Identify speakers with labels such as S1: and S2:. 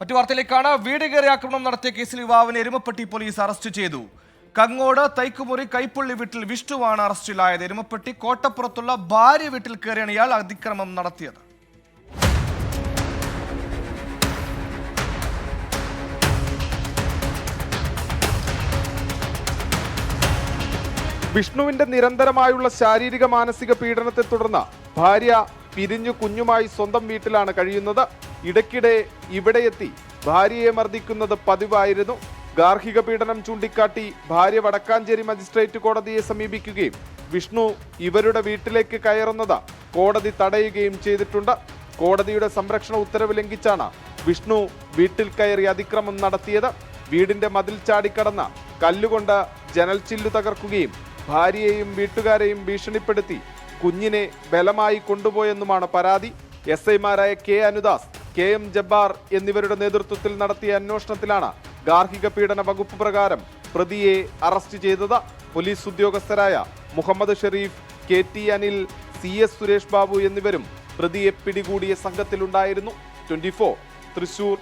S1: മറ്റു വാർത്തയിലേക്കാണ് വീട് കയറി ആക്രമണം നടത്തിയ കേസിൽ യുവാവിനെ എരുമപ്പെട്ടി പോലീസ് അറസ്റ്റ് ചെയ്തു. കങ്ങോട് തൈക്കുമുറി കൈപ്പുള്ളി വീട്ടിൽ വിഷ്ണുവാണ് അറസ്റ്റിലായത്. എരുമപ്പെട്ടി കോട്ടപ്പുറത്തുള്ള ഭാര്യ വീട്ടിൽ കയറിയാണ് ഇയാൾ അതിക്രമം നടത്തിയത്.
S2: വിഷ്ണുവിന്റെ നിരന്തരമായുള്ള ശാരീരിക മാനസിക പീഡനത്തെ തുടർന്ന് ഭാര്യ പിരിഞ്ഞു കുഞ്ഞുമായി സ്വന്തം വീട്ടിലാണ് കഴിയുന്നത്. ഇടയ്ക്കിടെ ഇവിടെ എത്തി ഭാര്യയെ മർദ്ദിക്കുന്നത് പതിവായിരുന്നു. ഗാർഹിക പീഡനം ചൂണ്ടിക്കാട്ടി ഭാര്യ വടക്കാഞ്ചേരി മജിസ്ട്രേറ്റ് കോടതിയെ സമീപിക്കുകയും വിഷ്ണു ഇവരുടെ വീട്ടിലേക്ക് കയറുന്നത് കോടതി തടയുകയും ചെയ്തിട്ടുണ്ട്. കോടതിയുടെ സംരക്ഷണ ഉത്തരവ് ലംഘിച്ചാണ് വിഷ്ണു വീട്ടിൽ കയറി അതിക്രമം നടത്തിയത്. വീടിന്റെ മതിൽ ചാടിക്കടന്ന് കല്ലുകൊണ്ട് ജനൽ ചില്ലു തകർക്കുകയും ഭാര്യയെയും വീട്ടുകാരെയും ഭീഷണിപ്പെടുത്തി കുഞ്ഞിനെ ബലമായി കൊണ്ടുപോയെന്നുമാണ് പരാതി. എസ് ഐമാരായ K Anudas K M Jabbar എന്നിവരുടെ നേതൃത്വത്തിൽ നടത്തിയ അന്വേഷണത്തിലാണ് ഗാർഹിക പീഡന വകുപ്പ് പ്രകാരം പ്രതിയെ അറസ്റ്റ് ചെയ്തത്. Police ഉദ്യോഗസ്ഥരായ Muhammad Sharif K T Anil C S Suresh Babu എന്നിവരും പ്രതിയെ പിടികൂടിയ സംഘത്തിലുണ്ടായിരുന്നു. ട്വന്റി തൃശൂർ